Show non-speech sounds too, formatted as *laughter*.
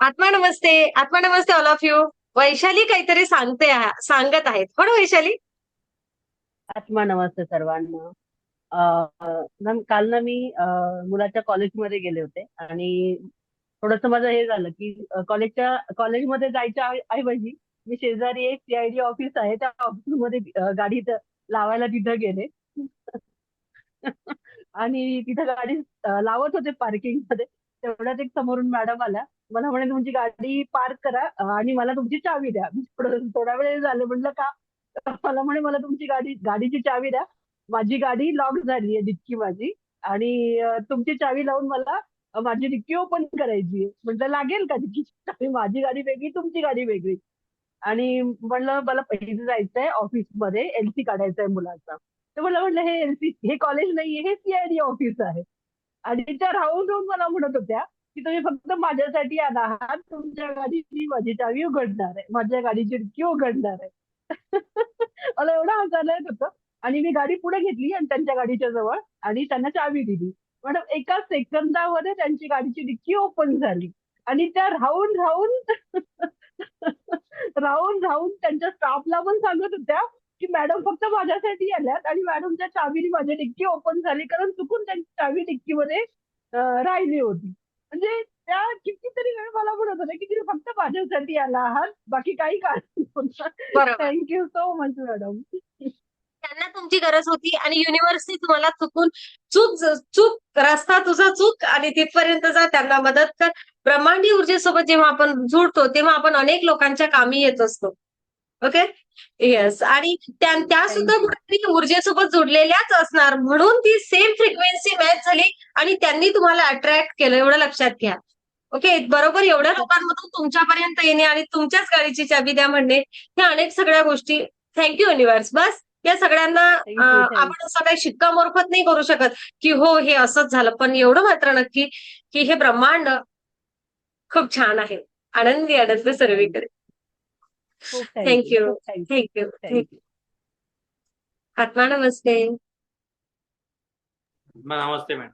आत्मा नमस्ते आत्मा नमस्ते ऑल ऑफ यू वैशाली काहीतरी सांगते सांगत आहेत. हो ना वैशाली? आत्मा नमस्ते सर्वांना. काल ना मी मुलाच्या कॉलेजमध्ये गेले होते आणि थोडंसं माझं हे झालं की कॉलेजच्या कॉलेजमध्ये जायच्या ऐवजी मी शेजारी एक सीआयडी ऑफिस आहे त्या ऑफिसमध्ये गाडी लावायला तिथं गेले. *laughs* आणि तिथं गाडी लावत होते पार्किंगमध्ये. तेवढ्यात एक समोरून मॅडम आल्या मला म्हणे तुमची गाडी पार्क करा आणि मला तुमची चावी द्या. मी थोडा वेळ झालं म्हटलं का? मला म्हणे मला तुमची गाडी गाडीची चावी द्या. माझी गाडी लॉक झाली आहे डिक्की माझी आणि तुमची चावी लावून मला माझी डिक्की ओपन करायची आहे. म्हटलं लागेल का डिक्कीची माझी गाडी वेगळी तुमची गाडी वेगळी. आणि म्हणलं मला पहिले जायचंय ऑफिसमध्ये एलसी काढायचंय मुलाचा. तर मला म्हटलं हे एलसी हे कॉलेज नाहीये हे सीआयडी ऑफिस आहे. आणि त्या राहून राहून मला म्हणत होत्या की तुम्ही फक्त माझ्यासाठी आला आहात. तुमच्या गाडीची माझी चावी उघडणार आहे. माझ्या गाडीची डिक्की उघडणार आहे. *laughs* मला एवढं हसायला येत होतं. आणि मी गाडी पुढे घेतली आणि त्यांच्या गाडीच्या जवळ आणि त्यांना चावी दिली. मॅडम एका सेकंदामध्ये त्यांची गाडीची डिक्की ओपन झाली. आणि त्या राहून राहून *laughs* राहून राहून त्यांच्या स्टाफला पण सांगत होत्या की मॅडम फक्त माझ्यासाठी आल्यात आणि मॅडमच्या चावीने माझी डिक्की ओपन झाली. कारण चुकून त्यांची चावी डिक्कीमध्ये राहिली होती. म्हणजे त्या कितीतरी वेळ मला म्हणत होत्या की फक्त माझ्यासाठी आला आहात. बाकी काही कारण. थँक्यू सो मच मॅडम त्यांना तुमची गरज होती आणि युनिव्हर्सिटी तुम्हाला चुकून चूक चूक रस्ता तुझा चूक आणि तिथपर्यंत जा त्यांना मदत कर. ब्रह्मांडी ऊर्जेसोबत जेव्हा आपण जुडतो तेव्हा आपण अनेक लोकांच्या कामी येत असतो. ओके येस आणि त्या सुद्धा कुठेतरी ऊर्जेसोबत जोडलेल्याच असणार. म्हणून ती सेम फ्रिक्वेन्सी मॅच झाली आणि त्यांनी तुम्हाला अट्रॅक्ट केलं. एवढं लक्षात घ्या. ओके बरोबर? एवढ्या लोकांमधून तुमच्यापर्यंत येणे आणि तुमच्याच गाडीची चाबी द्या म्हणणे ह्या अनेक सगळ्या गोष्टी. थँक्यू युनिव्हर्स बस. या सगळ्यांना. आपण असं काही शिक्कामोर्फत नाही करू शकत की हो हे असंच झालं. पण एवढं मात्र नक्की की हे ब्रह्मांड खूप छान आहे. आनंदी आनंद सर्वीकडे. Oh, oh, thank, you. Thank, you. Thank you. Thank you. Atma Namaste. Atma Namaste, man.